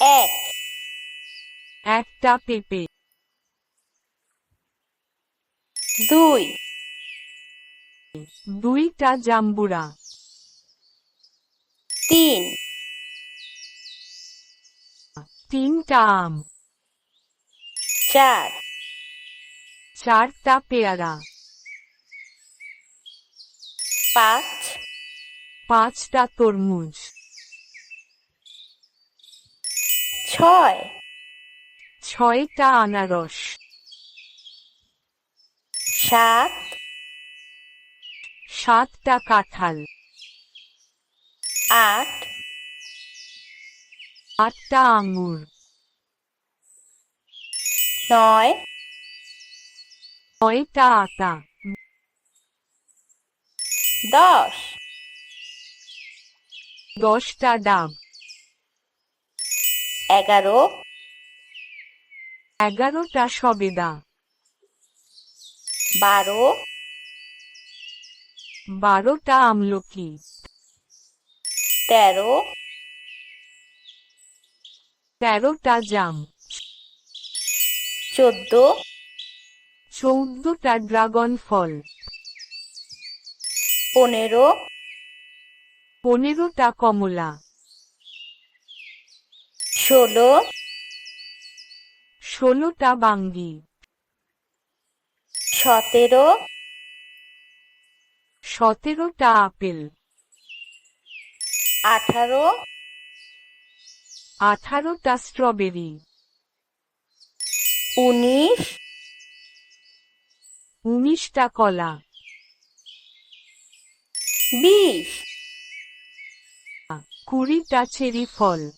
এক। একটা পেঁপে। দুই। দুইটা জাম্বুরা। তিন। তিনটা আম। চার। চারটা পেয়ারা। পাঁচ। পাঁচটা তরমুজ। ছয়। ছয়টা আনারস। সাত। সাতটা কাঁঠাল। আট। আটটা আঙ্গুর নয়। নয়টা আটা। দশ। দশটা ডাব। এগারো। এগারোটা সবেদা। বারো। বারোটা আমলকি। তেরো। তেরোটা জাম। চোদ্দ। চৌদ্দটা ড্রাগন ফল। পনেরো। পনেরোটা কমলা। ষোলো। ষোলোটা বাঙ্গি। সতেরো। সতেরোটা আপেল। আঠারো। আঠারোটা স্ট্রবেরি। উনিশ। উনিশটা কলা। বিশ। কুড়িটা চেরি ফল।